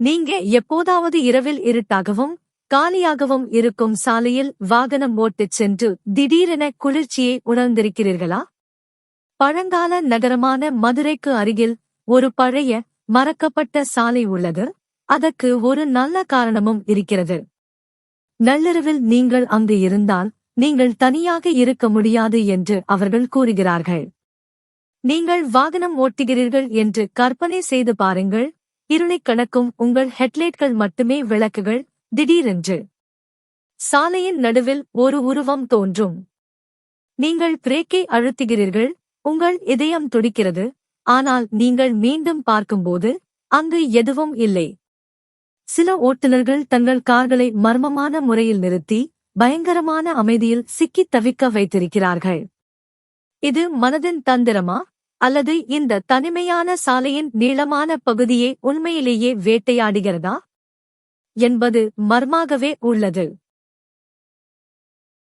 நீங்க எப்போதாவது இரவில் இருட்டாகவும் காலியாகவும் இருக்கும் சாலையில் வாகனம் ஓட்டிச் சென்று திடீரென குளிர்ச்சியை உணர்ந்திருக்கிறீர்களா? பழங்கால நகரமான மதுரைக்கு அருகில் ஒரு பழைய மறக்கப்பட்ட சாலை உள்ளது. அதற்கு ஒரு நல்ல காரணமும் இருக்கிறது. நள்ளிரவில் நீங்கள் அங்கு இருந்தால் நீங்கள் தனியாக இருக்க முடியாது என்று அவர்கள் கூறுகிறார்கள். நீங்கள் வாகனம் ஓட்டுகிறீர்கள் என்று கற்பனை செய்து பாருங்கள். இருளைக் கணக்கும் உங்கள் ஹெட்லைட்கள் மட்டுமே விளக்குகள். திடீரென்று சாலையின் நடுவில் ஒரு உருவம் தோன்றும். நீங்கள் பிரேக்கை அழுத்துகிறீர்கள். உங்கள் இதயம் துடிக்கிறது. ஆனால் நீங்கள் மீண்டும் பார்க்கும்போது அங்கு எதுவும் இல்லை. சில ஓட்டுநர்கள் தங்கள் கார்களை மர்மமான முறையில் நிறுத்தி பயங்கரமான அமைதியில் சிக்கித் தவிக்க வைத்திருக்கிறார்கள். இது மனதின் தந்திரமா? அல்லது இந்த தனிமையான சாலையின் நீளமான பகுதியே உண்மையிலேயே வேட்டையாடுகிறதா? என்பது மர்மாகவே உள்ளது.